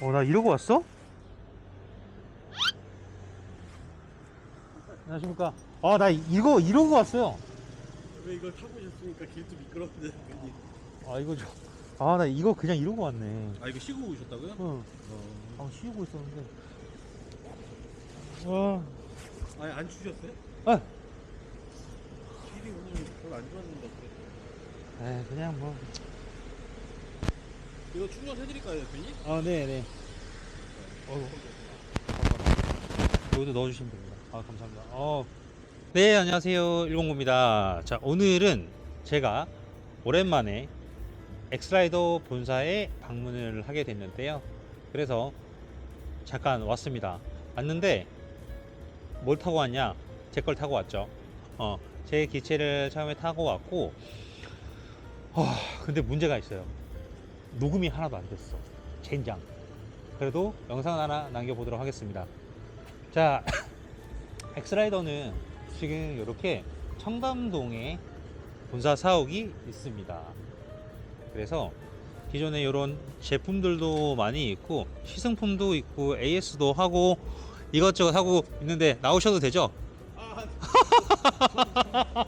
어, 나 이러고 왔어? 안녕하십니까. 아, 나 이거 이러고 왔어요. 왜 이걸 타고 오셨으니까 길도 미끄러운데 괜히. 아, 이거 좀. 아, 나 이거 그냥 이러고 왔네. 아 이거 쉬고 오셨다고요? 응. 어. 아, 쉬고 있었는데. 와. 아니 안 추셨어요? 아, 길이 오늘 별로 안 좋았는데 어떡해. 에이, 그냥 뭐. 이거 충전해드릴까요 대표님? 아, 네, 네. 어휴. 여기도 넣어주시면 됩니다. 아, 감사합니다. 어. 네, 안녕하세요. 109입니다. 자, 오늘은 제가 오랜만에 엑스라이더 본사에 방문을 하게 됐는데요. 그래서 잠깐 왔습니다. 왔는데 뭘 타고 왔냐? 제 걸 타고 왔죠. 어, 제 기체를 처음에 타고 왔고, 어, 근데 문제가 있어요. 녹음이 하나도 안 됐어. 젠장. 그래도 영상 하나 남겨보도록 하겠습니다. 자, 엑스라이더는 지금 이렇게 청담동에 본사 사옥이 있습니다. 그래서 기존에 이런 제품들도 많이 있고 시승품도 있고 AS도 하고 이것저것 하고 있는데 나오셔도 되죠? 아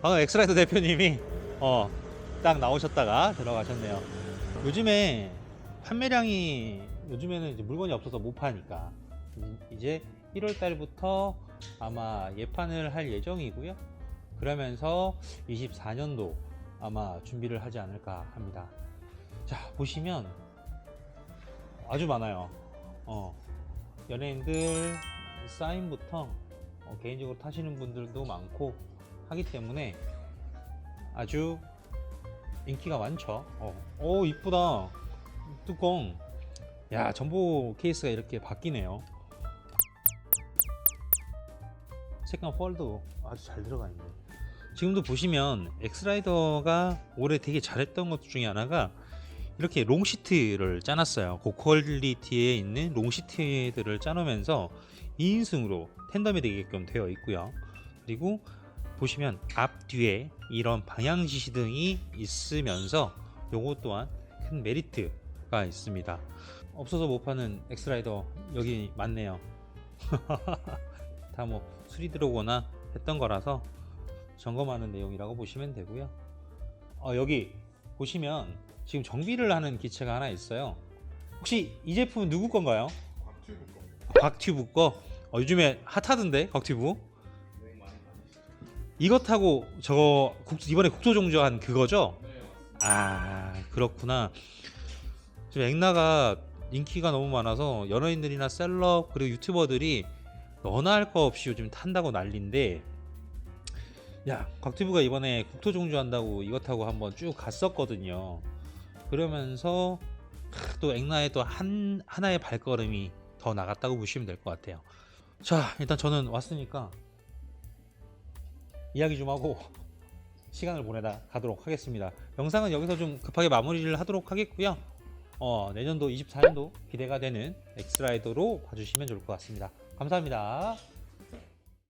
방금 엑스라이더 대표님이 어, 딱 나오셨다가 들어가셨네요. 요즘에 판매량이 요즘에는 이제 물건이 없어서 못 파니까 이제 1월 달부터 아마 예판을 할 예정이고요. 그러면서 24년도 아마 준비를 하지 않을까 합니다. 자, 보시면 아주 많아요. 어, 연예인들 사인부터 어, 개인적으로 타시는 분들도 많고 하기 때문에 아주 인기가 많죠. 어, 오 이쁘다. 뚜껑. 야 전보 케이스가 이렇게 바뀌네요. 색감 펄도 아주 잘 들어가 있네. 지금도 보시면 엑스라이더가 올해 되게 잘했던 것 중에 하나가 이렇게 롱시트를 짜놨어요. 고퀄리티에 있는 롱시트들을 짜놓으면서 2인승으로 텐덤이 되게끔 되어 있고요. 그리고 보시면 앞 뒤에 이런 방향 지시등이 있으면서 요것 또한 큰 메리트가 있습니다. 없어서 못 파는 엑스라이더 여기 많네요. 다 뭐 수리 들어오거나 했던 거라서 점검하는 내용이라고 보시면 되고요. 어, 여기 보시면 지금 정비를 하는 기체가 하나 있어요. 혹시 이 제품은 누구 건가요? 곽튜브 겁니다. 곽튜브 거. 어, 요즘에 핫하던데 곽튜브. 이거 타고 저거 국- 이번에 국토종조한 그거죠? 아 그렇구나. 지금 엑나가 인기가 너무 많아서 연예인들이나 셀럽 그리고 유튜버들이 너나 할 거 없이 요즘 탄다고 난리인데 야 곽튜브가 이번에 국토종조한다고 이거 타고 한번 쭉 갔었거든요. 그러면서 크, 또 엑나의 또 한 하나의 발걸음이 더 나갔다고 보시면 될 것 같아요. 자 일단 저는 왔으니까 이야기 좀 하고 시간을 보내다 가도록 하겠습니다. 영상은 여기서 좀 급하게 마무리를 하도록 하겠고요. 어, 내년도 24년도 기대가 되는 엑스라이더로 봐주시면 좋을 것 같습니다. 감사합니다.